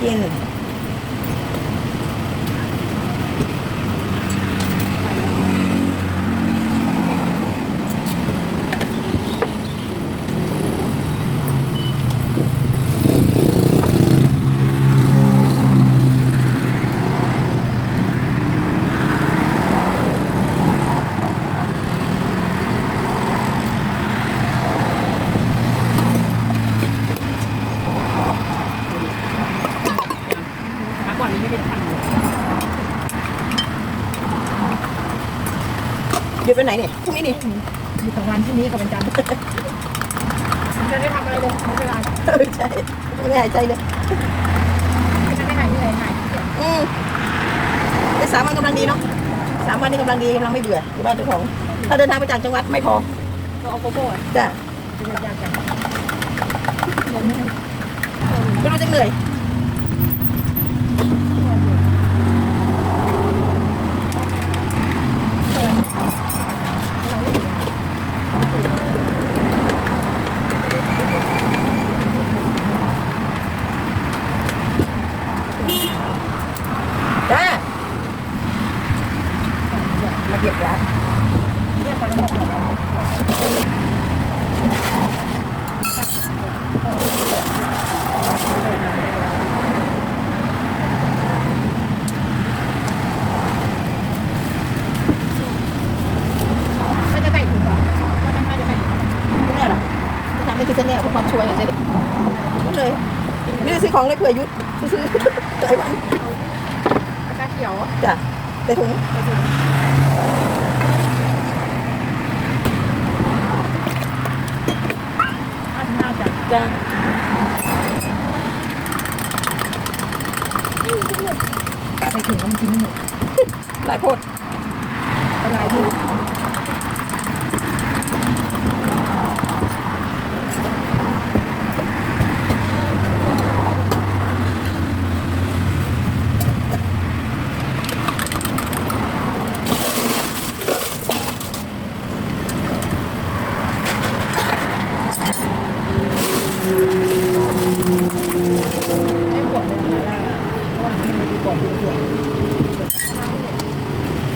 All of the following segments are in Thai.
กิน ก่อนนี้ไม่ได้ทำเลยหยุดไปไหนเนี่ยพรุ่งนี้นี่มีสองวันที่นี้กับวันจันทร์จะได้ทำอะไรเลยไม่เป็นไรเออใช่ไม่ได้หายใจเลยจะได้หายเหนื่อยหายอืมแต่สามวันกำลังดีเนาะสามวันนี้กำลังดีกำลังไม่เบื่ออยู่บ้านเจ้าของ ถ้าเดินทางไปต่างจังหวัดไม่พอก็เอาโกโก้จ้ะจะยากจังไม่รู้จะเหนื่อย จ้า เก็บร้านเนี่ยตอนนี้บอกไม่จะใส่ถุงเหรอว่าทำไมจะใส่ถุงไม่แน่หรอทำไม่คิดจะแน่เพราะความช่วยอย่างเงี้ยเลยไม่ได้ซื้อของเลยเผื่อยุดซื้อหลายวันกระเขียวจ้ะใส่ถุงนน่า จะจ้ะใส่ถุงแล้วมันกินไม่หมดหลายโพด อะไรดู ไม่ปวดเลยนะเพราะว่ามันไม่ได้ปวดปวด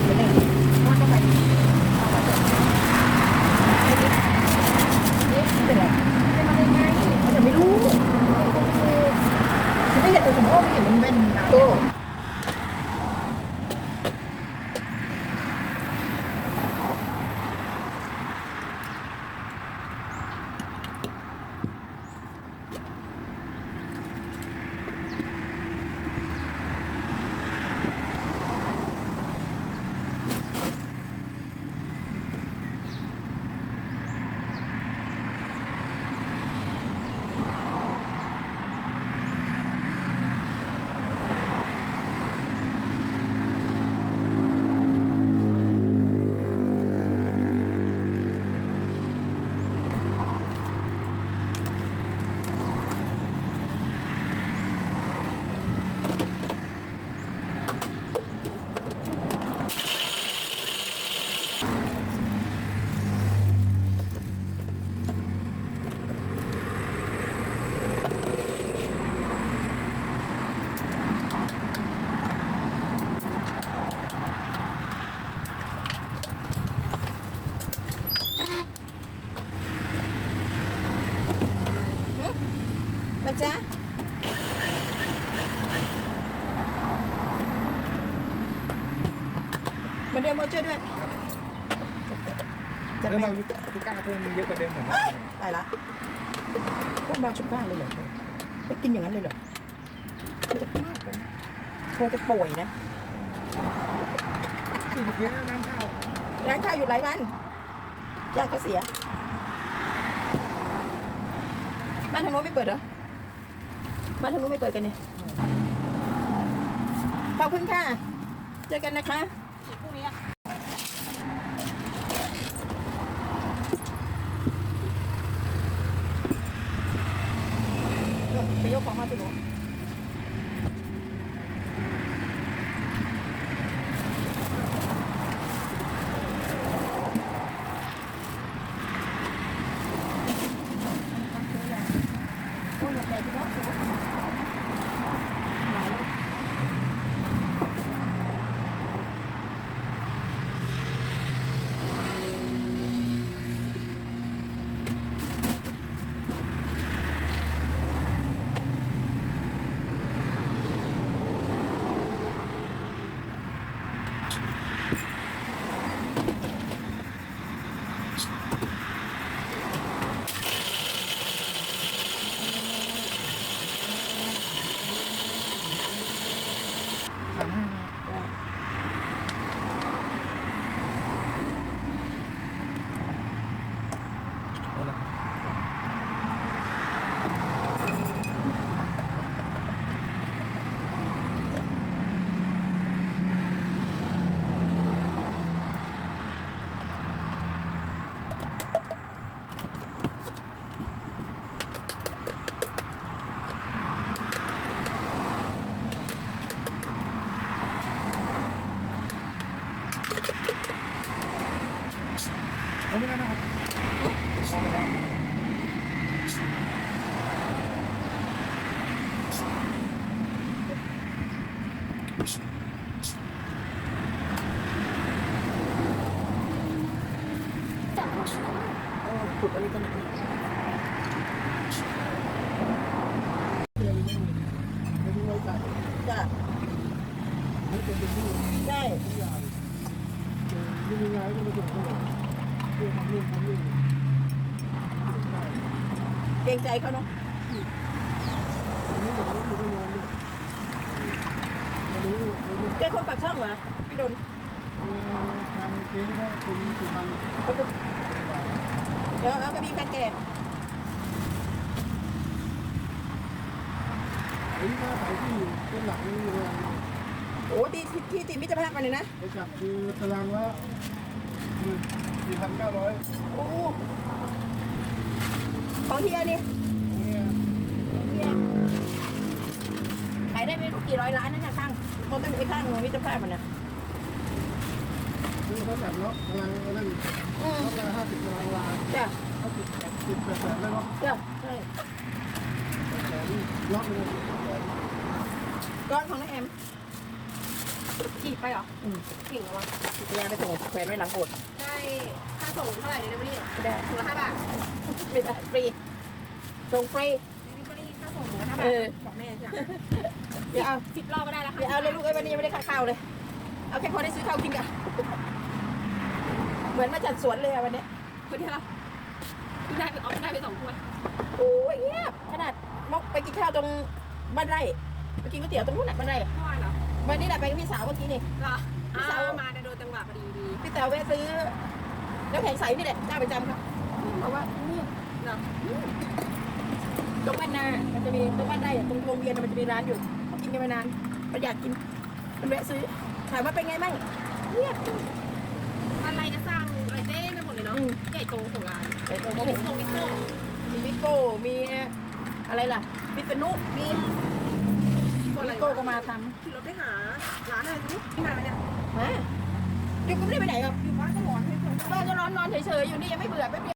ไม่ได้ว่าต้องไปนี่เป็นไรเป็นมาได้ไงเขาจะไม่รู้ฉันไม่เห็นตัวผมว่าไม่เห็นมัน เมาเดินมาช่วยด้วยจะเริ่มเอาลูกก้าเพิ่มเยอะกว่าเดิมเหมือนกันไปละพวกเราชุบบ้านเลยเหรอไปกินอย่างนั้นเลยเหรอเธอจะป่วยนะคือเยอะน้ำข้าวร้านข้าวอยู่หลายวันญาติก็เสียบ้านทางโน้นไม่เปิดเหรอบ้านทางโน้นไม่เปิดกันเนี่ยขอบคุณค่ะ เจอกันนะคะ พรุ่งนี้ไปยกของมาสิหนูโอ้ยใหญ่จังเนาะ เป็นเป็นที่ ใช่ทุกอย่งไม่มีงานก็มาส่งเขาเพื่อทำนู่นทำนี่ได้เกรงใจเขาเนาะอันนี้ผมก็อยู่ไม่นแกคนปากช่องเหรอพี่ดนทางเจ๊ก็คุณสุมันเดี๋ยวเอาก็มีแฟนแกไอ้หน้าขายที่เป็นหลักนี่เลย โอ้ที่ที่ที่ติดมิตรภาพมาเลยนะไปจับคือตารางละสี่พันเก้าร้อยโอ้ของเฮียนี่เนี่ยเฮียขายได้ไม่รู้กี่ร้อยล้านนั่นนะข้างมันต้องไปข้างมิตรภาพมันนะคือเขาจับล็อกตารางนั่นอืมล็อกละห้าสิบตารางวาจ้ะเขาติดติดแปดแสนแล้วเนาะจ้ะใช่แสนล็อกเลยแสนก้อนของน้องแอม ขี่ไปเหรออืม เก่งเหรอวะพยายามไปส่งแขวนไว้หลังโบสถ์ได้ค่าส่งเท่าไหร่เดลิเวอรี่ไม่ได้ถุงละห้าบาทไม่ได้ฟรีส่งฟรีเดลิเวอรี่ค่าส่งถุงละห้าบาเอทอบอกแม่จ้ะเดี๋ยวเอาสิบรอบก็ได้แล้วค่ะเดี๋ยวเอาเลยลูกไอ้ยวันนี้ยังไม่ได้ค่าข้าวเลย เอาแค่พอได้ซื้อข้าวกินกันเหมือนมาจัดสวนเลยอะวันเนี้ยคนที่เราคุณได้ไปเอาได้ไปสองถ้วยโอ้ยเงียบขนาดมอกไปกินข้าวตรงบ้านไร่ไปกินก๋วยเตี๋ยวตรงนู้นน่ะบ้านไร่อะเมื่อวานเหรอ วันนี้แหละไปกับพี่สาวเมื่อกี้นี่เหรอพี่อ่าสาวมาได้โดนจังหวะพอดีดีพี่สาวแวะซื้อน้ำแข็งใสนี่แหละเจ้าประจำครับบอกว่านี่เนาะตรงบ้านนามันจะมีตรงบ้านไร่อะตรงโรงเรียนอะมันจะมีร้านอยู่เขากินกันมานานมันอยากกินมันแวะซื้อถามว่าเป็นไงบ้างเงียบอะไรจะสร้างอะไรเต้ไปหมดเลยเนาะอืมใหญ่โตของร้านแต่ตรงโอ้นี้โหวิโก้มีวิโก้มีอะไรล่ะพิษณุมีคนอะไร วิโก้ก็มาทขี่รถไปหาร้านอะไรไม่รู้ที่ไหนเนี่ยำมาอยู่ก็ไม่ได้ไปไหนครับอยู่บ้านก็ร้อนให้คนบ้านก็ร้อนนอนเฉยๆอยู่นี่ยังไม่เบื่อไม่เบื่อ